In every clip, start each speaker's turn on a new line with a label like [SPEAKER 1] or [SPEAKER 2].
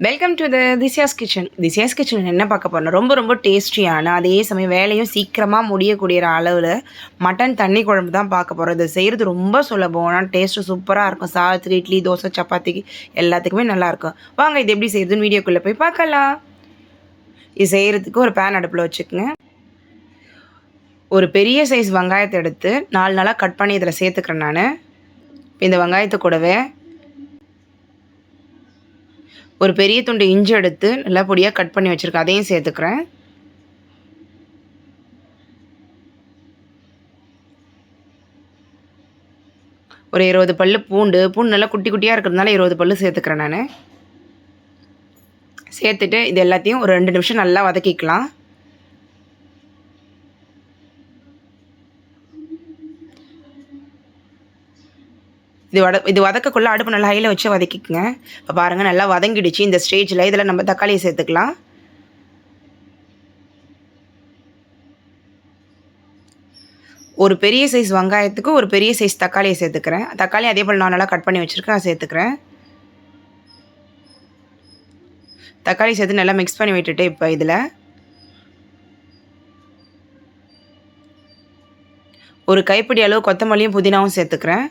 [SPEAKER 1] Welcome to the திசியாஸ் kitchen திசியாஸ் kitchen என்ன பார்க்க போகிறோம் ரொம்ப ரொம்ப டேஸ்டியான அதே சமயம் வேலையும் சீக்கிரமாக முடியக்கூடிய அளவில் மட்டன் தண்ணி குழம்பு தான் பார்க்க போகிறோம் இது செய்கிறது ரொம்ப சுலபம். ஆனால் டேஸ்ட்டு சூப்பராக இருக்கும். சாதத்துக்கு இட்லி தோசை சப்பாத்திக்கு எல்லாத்துக்குமே நல்லாயிருக்கும் வாங்க இது எப்படி செய்யுதுன்னு வீடியோக்குள்ளே போய் பார்க்கலாம். இது செய்கிறதுக்கு ஒரு பேன் அடுப்பில் வச்சுக்கோங்க. ஒரு பெரிய சைஸ் வெங்காயத்தை எடுத்து நாலு நாளாக கட் பண்ணி இதில் சேர்த்துக்கிறேன் நான். இந்த வெங்காயத்தை கூடவே ஒரு பெரிய துண்டு இஞ்சி எடுத்து நல்லா பொடியாக கட் பண்ணி வச்சுருக்கேன் அதையும் சேர்த்துக்கிறேன். ஒரு இருபது பல் பூண்டு பூண்டு நல்லா குட்டி குட்டியாக இருக்கிறதுனால இருபது பல்லு சேர்த்துக்கிறேன் நான். சேர்த்துட்டு இது எல்லாத்தையும் ஒரு ரெண்டு நிமிஷம் நல்லா வதக்கிக்கலாம். இது வத இது வதக்கக்குள்ளே அடுப்பு நல்லா ஹையில் வச்சு வதக்கிக்குங்க. இப்போ பாருங்கள் நல்லா வதங்கிடுச்சு. இந்த ஸ்டேஜில் இதில் நம்ம தக்காளியை சேர்த்துக்கலாம். ஒரு பெரிய சைஸ் வெங்காயத்துக்கு ஒரு பெரிய சைஸ் தக்காளியை சேர்த்துக்கிறேன். தக்காளி அதே போல் நான் நல்லா கட் பண்ணி வச்சுருக்கேன் அதை சேர்த்துக்கிறேன். தக்காளி சேர்த்து நல்லா மிக்ஸ் பண்ணி விட்டுட்டு இப்போ இதில். ஒரு கைப்பிடி அளவு கொத்தமல்லியும் புதினாவும் சேர்த்துக்கிறேன்.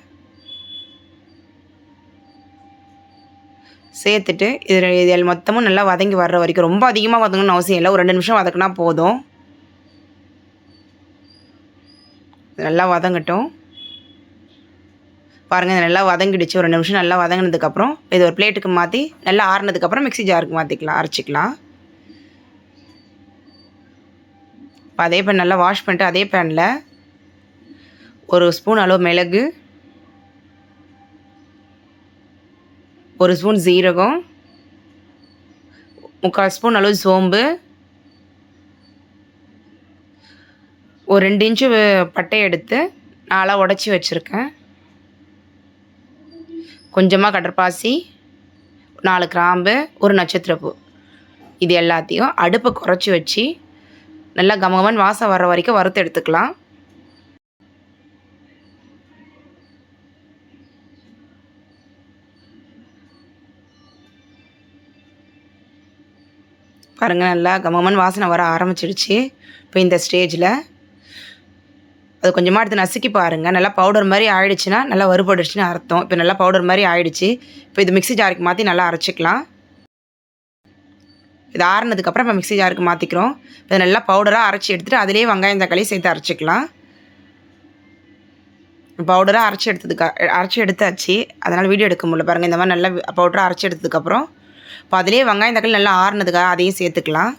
[SPEAKER 1] சேர்த்துட்டு இது இது மொத்தமும் நல்லா வதங்கி வர்ற வரைக்கும். ரொம்ப அதிகமாக வதங்கணும்னு அவசியம் இல்லை. ஒரு ரெண்டு நிமிஷம் வதக்குனா போதும். நல்லா வதங்கட்டும். பாருங்கள் இது நல்லா வதங்கிடுச்சு. ஒரு ரெண்டு நிமிஷம் நல்லா வதங்கினதுக்கப்புறம் இது ஒரு பிளேட்டுக்கு மாற்றி நல்லா ஆறுனதுக்கப்புறம் மிக்ஸி ஜாருக்கு மாற்றிக்கலாம் அரைச்சிக்கலாம். இப்போ அதே பேன் நல்லா வாஷ் பண்ணிட்டு அதே பேனில் ஒரு ஸ்பூன் அளவு மிளகு ஒரு ஸ்பூன் ஜீரகம் முக்கால் ஸ்பூன் அளவு சோம்பு ஒரு ரெண்டு இன்ச்சு பட்டை எடுத்து நாளாக உடச்சி வச்சுருக்கேன். கொஞ்சமாக கடற்பாசி நாலு கிராம்பு ஒரு நட்சத்திரப்பூ. இது எல்லாத்தையும் அடுப்பை குறைச்சி வச்சு நல்லா கமகமன் வாசம் வர்ற வரைக்கும் வறுத்து எடுத்துக்கலாம். பாருங்கள் நல்லா கமகமன் வாசனை வர ஆரம்பிச்சிடுச்சு. இப்போ இந்த ஸ்டேஜில் அது கொஞ்சமாக எடுத்து நசுக்கி பாருங்கள் நல்லா பவுடர் மாதிரி ஆயிடுச்சுன்னா நல்லா வறுபடுச்சுன்னு அர்த்தம். இப்போ நல்லா பவுடர் மாதிரி ஆயிடுச்சு. இப்போ இது மிக்ஸி ஜாருக்கு மாற்றி நல்லா அரைச்சிக்கலாம். இது ஆறுனதுக்கப்புறம் இப்போ மிக்ஸி ஜாருக்கு மாற்றிக்கிறோம் இப்போ நல்லா பவுடராக அரைச்சி எடுத்துகிட்டு அதிலே வெங்காயம் தக்காளி சேர்த்து அரைச்சிக்கலாம். பவுடராக அரைச்சி எடுத்ததுக்கு அரைச்சி எடுத்தாச்சு. அதனால் வீடியோ எடுக்க முடியல. பாருங்கள் இந்த மாதிரி நல்லா பவுடராக அரைச்சி எடுத்ததுக்கப்புறம் இப்போ அதிலே வெங்காயம் தக்காளி நல்லா ஆறுனதுக்காக அதையும் சேர்த்துக்கலாம்.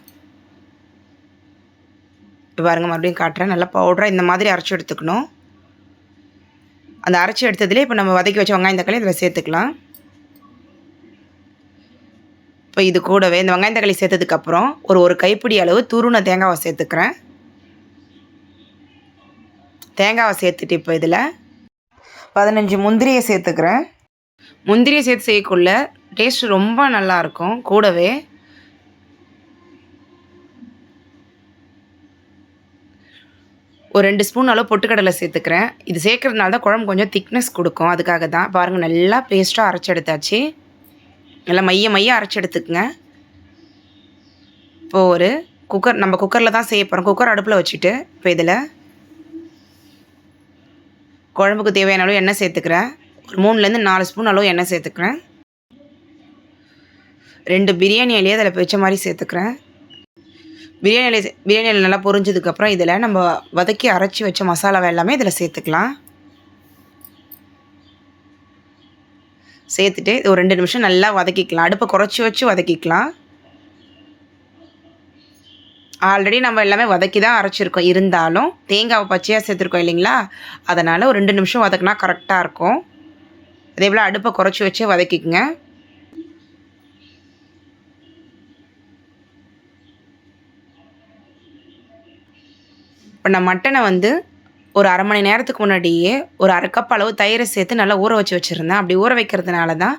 [SPEAKER 1] இப்போ பாருங்கள் மறுபடியும் காட்டுறேன். நல்லா பவுடராக இந்த மாதிரி அரைச்சி எடுத்துக்கணும். அந்த அரைச்சி எடுத்ததுலேயே இப்போ நம்ம வதக்கி வச்ச வெங்காயம் தக்காளி இதில் சேர்த்துக்கலாம். இப்போ இது கூடவே இந்த வெங்காயம் தக்காளி சேர்த்ததுக்கப்புறம் ஒரு ஒரு கைப்பிடி அளவு துருண தேங்காவை சேர்த்துக்கிறேன். தேங்காவை சேர்த்துட்டு இப்போ இதில் பதினஞ்சு முந்திரியை சேர்த்துக்கிறேன். முந்திரியை சேர்த்து செய்யக்குள்ள டேஸ்ட் ரொம்ப நல்லாயிருக்கும் கூடவே ஒரு ரெண்டு ஸ்பூன் அளவு பொட்டுக்கடலை சேர்த்துக்கிறேன். இது சேர்க்கறதுனால தான் குழம்பு கொஞ்சம் திக்னஸ் கொடுக்கும். அதுக்காக தான் பாருங்கள் நல்லா பேஸ்ட்டாக அரைச்சி எடுத்தாச்சு. நல்லா மைய மைய அரைச்சி எடுத்துக்கங்க. இப்போது ஒரு குக்கர் நம்ம குக்கரில் தான் செய்ய போகிறோம் குக்கர் அடுப்பில் வச்சுட்டு இப்போ இதில் குழம்புக்கு தேவையான அளவு எண்ணெய் சேர்த்துக்கிறேன். ஒரு மூணுலேருந்து நாலு ஸ்பூன் அளவு எண்ணெய் சேர்த்துக்கிறேன். ரெண்டு பிரியாணி இலையை அதில் வச்ச மாதிரி சேர்த்துக்கிறேன். பிரியாணி இலை பிரியாணி இலை நல்லா பொரிஞ்சதுக்கப்புறம் இதில் நம்ம வதக்கி அரைச்சி வச்ச மசாலாவை எல்லாமே இதில் சேர்த்துக்கலாம். சேர்த்துட்டு இது ஒரு ரெண்டு நிமிஷம் நல்லா வதக்கிக்கலாம். அடுப்பை குறைச்சி வச்சு வதக்கிக்கலாம். ஆல்ரெடி நம்ம எல்லாமே வதக்கி தான் அரைச்சிருக்கோம். இருந்தாலும் தேங்காவை பச்சையாக சேர்த்துருக்கோம் இல்லைங்களா? அதனால் ஒரு ரெண்டு நிமிஷம் வதக்கினா கரெக்டாக இருக்கும். அதே போல் அடுப்பை குறைச்சி வச்சே வதக்கிக்கோங்க. இப்போ நான் மட்டனை வந்து ஒரு அரை மணி நேரத்துக்கு முன்னாடியே ஒரு அரை கப் அளவு தயிரை சேர்த்து நல்லா ஊற வச்சு வச்சுருந்தேன். அப்படி ஊற வைக்கிறதுனால தான்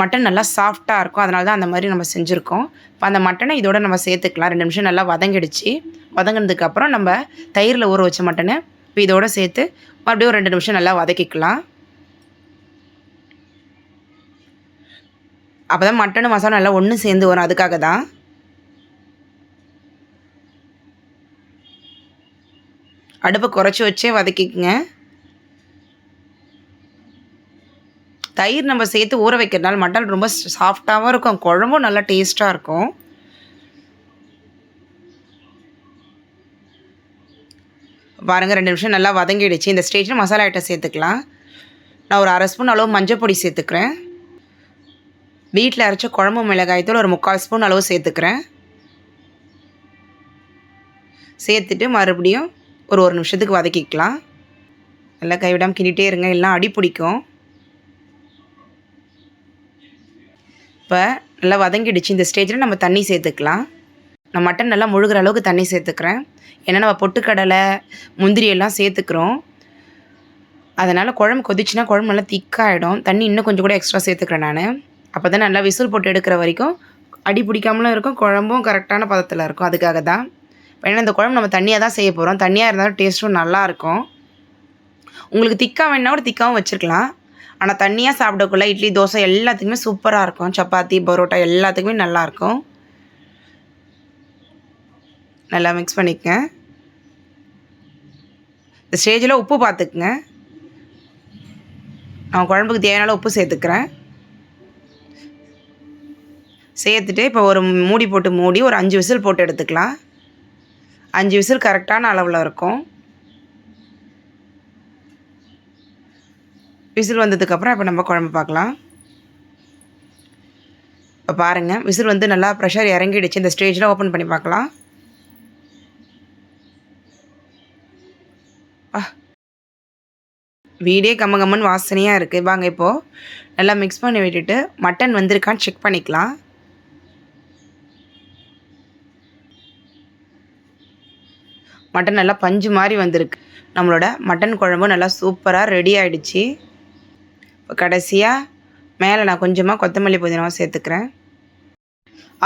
[SPEAKER 1] மட்டன் நல்லா சாஃப்டாக இருக்கும். அதனால தான் அந்த மாதிரி நம்ம செஞ்சுருக்கோம். இப்போ அந்த மட்டனை இதோட நம்ம சேர்த்துக்கலாம். ரெண்டு நிமிஷம் நல்லா வதங்கிடுச்சு. வதங்கினதுக்கப்புறம் நம்ம தயிரில் ஊற வச்ச மட்டனை இப்போ இதோட சேர்த்து மறுபடியும் ஒரு ரெண்டு நிமிஷம் நல்லா வதக்கிக்கலாம். அப்போ தான் மட்டனும் மசாலா நல்லா ஒன்று சேர்ந்து வரும். அதுக்காக தான் அடுப்பை குறைச்சி வச்சே வதக்கிக்குங்க. தயிர் நம்ம சேர்த்து ஊற வைக்கிறதுனால மட்டன் ரொம்ப சாஃப்டாகவும் இருக்கும். குழம்பும் நல்லா டேஸ்ட்டாக இருக்கும். பாருங்கள் ரெண்டு நிமிஷம் நல்லா வதங்கிடுச்சு. இந்த ஸ்டேஜில் மசாலா ஐட்டம் சேர்த்துக்கலாம். நான் ஒரு அரை ஸ்பூன் அளவு மஞ்சள் பொடி சேர்த்துக்கிறேன். வீட்டில் அரைச்ச குழம்பு மிளகாயத்தூள் ஒரு முக்கால் ஸ்பூன் அளவு சேர்த்துக்கிறேன். சேர்த்துட்டு மறுபடியும் ஒரு ஒரு நிமிஷத்துக்கு வதக்கிக்கலாம். நல்லா கைவிடாமல் கிண்டிகிட்டே இருங்க எல்லாம் அடி பிடிக்கும். இப்போ நல்லா வதங்கிடுச்சு. இந்த ஸ்டேஜில் நம்ம தண்ணி சேர்த்துக்கலாம். நான் மட்டன் நல்லா முழுகிற அளவுக்கு தண்ணி சேர்த்துக்கிறேன். ஏன்னா நம்ம பொட்டுக்கடலை முந்திரி எல்லாம் சேர்த்துக்கிறோம். அதனால் குழம்பு கொதிச்சுன்னா குழம்பு நல்லா திக்காகிடும் தண்ணி இன்னும் கொஞ்சம் கூட எக்ஸ்ட்ரா சேர்த்துக்கிறேன் நான். அப்போ தான் நல்லா விசில் போட்டு எடுக்கிற வரைக்கும் அடி பிடிக்காமலும் இருக்கும் குழம்பும் கரெக்டான பதத்தில் இருக்கும். அதுக்காக தான் ஏன்னா இந்த குழம்பு நம்ம தண்ணியாக தான் செய்ய போகிறோம் தண்ணியாக இருந்தாலும் டேஸ்ட்டும் நல்லாயிருக்கும் உங்களுக்கு திக்காக வேணுன்னா கூட திக்காவும் வச்சுருக்கலாம். ஆனால் தண்ணியாக சாப்பிடக்குள்ள இட்லி தோசை எல்லாத்துக்குமே சூப்பராக இருக்கும். சப்பாத்தி பரோட்டா எல்லாத்துக்குமே நல்லாயிருக்கும் நல்லா மிக்ஸ் பண்ணிக்கங்க. இந்த ஸ்டேஜில் உப்பு பார்த்துக்குங்க நான் குழம்புக்கு தேவையான உப்பு சேர்த்துக்கிறேன். சேர்த்துட்டு இப்போ ஒரு மூடி போட்டு மூடி ஒரு அஞ்சு விசில் போட்டு எடுத்துக்கலாம். அஞ்சு விசில் கரெக்டான அளவில் இருக்கும். விசில் வந்ததுக்கப்புறம் இப்போ நம்ம குழம்பு பார்க்கலாம். இப்போ பாருங்கள் விசில் வந்து நல்லா ப்ரெஷர் இறங்கிடுச்சு. இந்த ஸ்டேஜில் ஓப்பன் பண்ணி பார்க்கலாம். வீடே கம்ம கம்மன் வாசனையாக இருக்குது வாங்க இப்போது நல்லா மிக்ஸ் பண்ணி விட்டுட்டு மட்டன் வந்திருக்கான்னு செக் பண்ணிக்கலாம். மட்டன் நல்லா பஞ்சு மாதிரி வந்திருக்கு. நம்மளோட மட்டன் குழம்பு நல்லா சூப்பராக ரெடி ஆகிடுச்சி இப்போ கடைசியாக மேலே நான் கொஞ்சமாக கொத்தமல்லி புதினாவும் சேர்த்துக்கிறேன்.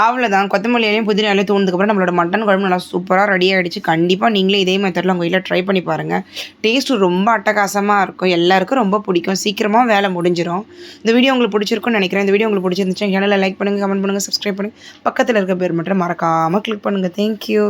[SPEAKER 1] அவ்வளோதான் கொத்தமல்லியிலையும் புதினாலையும் தூண்டதுக்கப்புறம் நம்மளோட மட்டன் குழம்பு நல்லா சூப்பராக ரெடி ஆகிடுச்சு கண்டிப்பாக நீங்களே இதே மெத்தடில் உங்கள் வீட்டில் ட்ரை பண்ணி பாருங்கள் டேஸ்ட்டு ரொம்ப அட்டகாசமாக இருக்கும். எல்லாருக்கும் ரொம்ப பிடிக்கும். சீக்கிரமாக வேலை முடிஞ்சிடும் இந்த வீடியோ உங்களுக்கு பிடிச்சிருக்கும்னு நினைக்கிறேன். இந்த வீடியோ உங்களுக்கு பிடிச்சிருந்துச்சு சேனலில் லைக் பண்ணுங்கள் கமெண்ட் பண்ணுங்கள் சப்ஸ்கிரைப் பண்ணுங்கள் பக்கத்தில் இருக்க பேர் மட்டும் மறக்காமல் கிளிக் பண்ணுங்கள் தேங்க்யூ